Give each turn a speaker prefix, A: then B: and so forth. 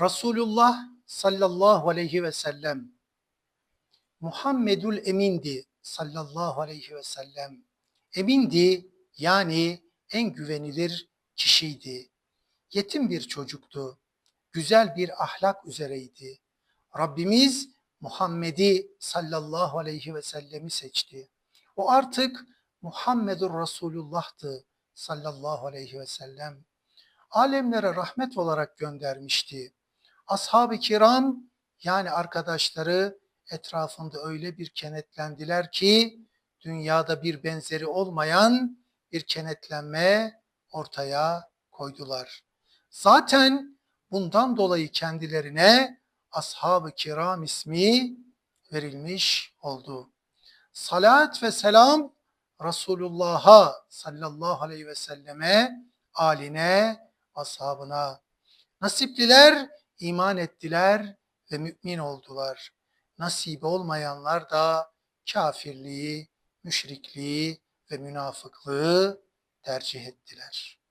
A: Resulullah sallallahu aleyhi ve sellem Muhammedül Emin'di sallallahu aleyhi ve sellem. Emindi yani en güvenilir kişiydi. Yetim bir çocuktu. Güzel bir ahlak üzereydi. Rabbimiz Muhammed'i sallallahu aleyhi ve sellemi seçti. O artık Muhammedur Resulullah'tı sallallahu aleyhi ve sellem. Alemlere rahmet olarak göndermişti. Ashab-ı kiram yani arkadaşları etrafında öyle bir kenetlendiler ki dünyada bir benzeri olmayan bir kenetlenme ortaya koydular. Zaten bundan dolayı kendilerine ashab-ı kiram ismi verilmiş oldu. Salat ve selam Resulullah'a sallallahu aleyhi ve selleme, aline, ashabına. Nasipliler iman ettiler ve mümin oldular. Nasip olmayanlar da kafirliği, müşrikliği ve münafıklığı tercih ettiler.